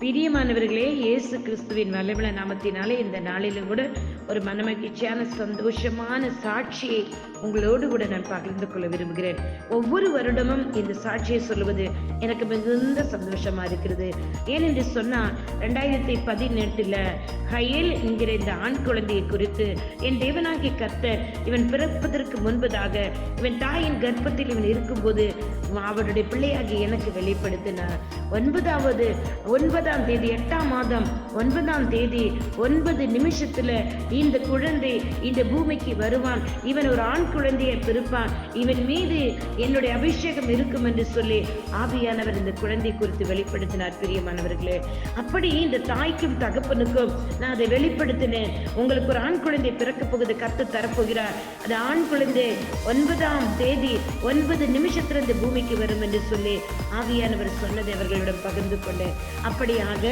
பிரியமானவர்களே இயேசு கிறிஸ்துவின் வல்லமிழ நாமத்தினாலே இந்த நாளிலும் கூட ஒரு மனமகிழ்ச்சியான சந்தோஷமான சாட்சியை உங்களோடு கூட நான் பகிர்ந்து கொள்ள விரும்புகிறேன். ஒவ்வொரு வருடமும் இந்த சாட்சியை சொல்லுவது எனக்கு மிகுந்த சந்தோஷமா இருக்கிறது. ஏனென்று சொன்னால் ரெண்டாயிரத்தி பதினெட்டுல ஹயல் என்கிற இந்த ஆண் குழந்தையை குறித்து என் தேவனாகிய கர்த்தர் இவன் பிறப்பதற்கு முன்பதாக இவன் தாயின் கர்ப்பத்தில் இவன் இருக்கும்போது அவருடைய பிள்ளையாகி எனக்கு வெளிப்படுத்தினார் ஒன்பதாவது ஒன்பதாம் தேதி எட்டாம் மாதம் ஒன்பதாம் தேதி ஒன்பது நிமிஷத்துல இந்த குழந்தை இந்த பூமிக்கு வருவான். இவன் ஒரு ஆண் குழந்தையை பிறப்பான். இவன் மீது என்னுடைய அபிஷேகம் இருக்கும் என்று சொல்லி ஆவியானவர் இந்த குழந்தை குறித்து வெளிப்படுத்தினார் பிரியமானவர்களே அப்படி இந்த தாய்க்கும் தகப்பனுக்கும் நான் அதை வெளிப்படுத்தினேன். உங்களுக்கு ஒரு ஆண் குழந்தை பிறக்க போகுது கத்து தரப்போகிறார். அது ஆண் குழந்தை ஒன்பதாம் தேதி ஒன்பது நிமிஷத்துல இந்த பூமிக்கு வரும் என்று சொல்லி ஆவியானவர் சொன்னதை அவர்களிடம் பகிர்ந்து கொண்டு அப்படியாக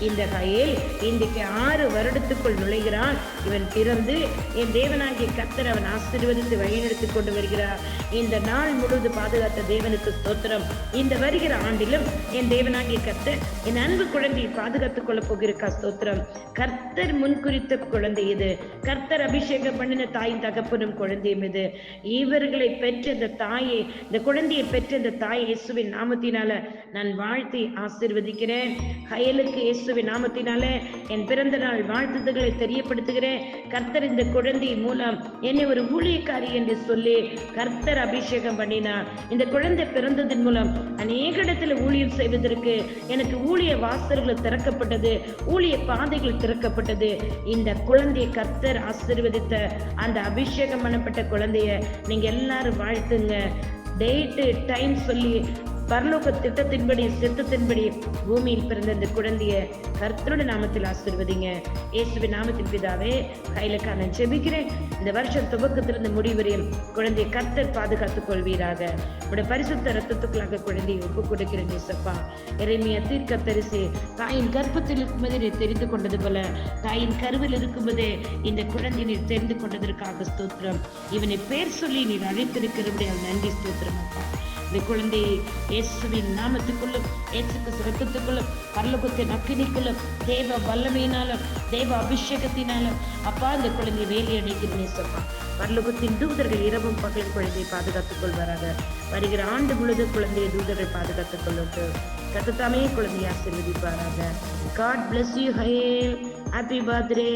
இந்த கயல் இன்றைக்கு ஆறு வருடத்துக்குள் நுழைகிறான் இவன் பிறந்து என் தேவனாகிய கத்தர் அவன் ஆசீர்வதித்து வழிநடத்தி கொண்டு வருகிறார். இந்த நாள் முழுவது பாதுகாத்த தேவனுக்கு ஸ்தோத்திரம். இந்த வருகிற ஆண்டிலும் என் தேவனாகிய கத்தர் என் அன்பு குழந்தையை பாதுகாத்துக் கொள்ளப் போகிறக்கா ஸ்தோத்திரம். கர்த்தர் முன்குறித்த குழந்தை இது. கர்த்தர் அபிஷேகம் பண்ணின தாயின் தகப்பனும் குழந்தையும் இது. இவர்களை பெற்ற இந்த தாயை இந்த குழந்தையை பெற்ற இந்த தாய் இயேசுவின் நாமத்தினால நான் வாழ்த்தி ஆசீர்வதிக்கிறேன். ஹயலுக்கு இயேசுவின் நாமத்தினால என் பிறந்த நாள் வாழ்த்துதல்களை தெரியப்படுத்துகிறேன். கர்த்தர் இந்த குழந்தை மூலம் என்னை ஒரு ஊழியக்காரி என்று சொல்லி கர்த்தர் அபிஷேகம் பண்ணினார். இந்த குழந்தை பிறந்ததன் மூலம் அநேக இடத்துல ஊழியம் செய்வதற்கு எனக்கு ஊழிய வாசல்கள் திறக்கப்பட்டது ஊழிய பாதைகள் திறக்கப்பட்டது. இந்த குழந்தையை கர்த்தர் ஆசீர்வதித்த அந்த அபிஷேகம் பண்ணப்பட்ட குழந்தைய நீங்க எல்லாரும் வாழ்த்துங்க. டேட்டு டைம் சொல்லி பரலோக திட்டத்தின்படி சித்தத்தின்படி பூமியில் பிறந்த இந்த குழந்தைய கர்த்தரோட நாமத்தில் ஆசிர்வதிங்க. இயேசுவின் நாமத்தின் பிதாவே கையிலக்கா நான் ஜெபிக்கிறேன். இந்த வருஷம் துவக்கத்திலிருந்து முடிவரையும் குழந்தையை கர்த்தர் பாதுகாத்துக் கொள்வீராக. உடைய பரிசுத்த ரத்தத்துக்குள்ளாக குழந்தையை ஒப்பு கொடுக்கிறேன் இயேசப்பா இறைமைய தீர்க்க தரிசி தாயின் கர்ப்பத்தில் இருக்கும்போதே நீ தெரிந்து கொண்டது போல தாயின் கருவில் இருக்கும்போதே இந்த குழந்தை நீர் தெரிந்து கொண்டதற்காக ஸ்தோத்திரம். இவனை பேர் சொல்லி நீர் அழைத்திருக்கிறபடியால் நன்றி ஸ்தோத்திரம் அப்பா. இந்த குழந்தையை இயேசுவின் நாமத்துக்குள்ளும் இயேசுக்கு சிறக்கத்துக்குள்ளும் பரலோகத்தின் அக்கினிக்குள்ளும் தேவ வல்லமையினாலும் தேவ அபிஷேகத்தினாலும் அப்பா இந்த குழந்தையை வேலை அடைக்கிறேன் சொல்லப்பா பரலோகத்தின் தூதர்கள் இரவும் பகல் குழந்தையை பாதுகாத்துக் கொள்வாராக. வருகிற ஆண்டு முழுதும் குழந்தையை தூதர்கள் பாதுகாத்துக் கொள்வது கத்தத்தாமே குழந்தையை ஆசீர்வதிப்பாராக. God bless you hail happy birthday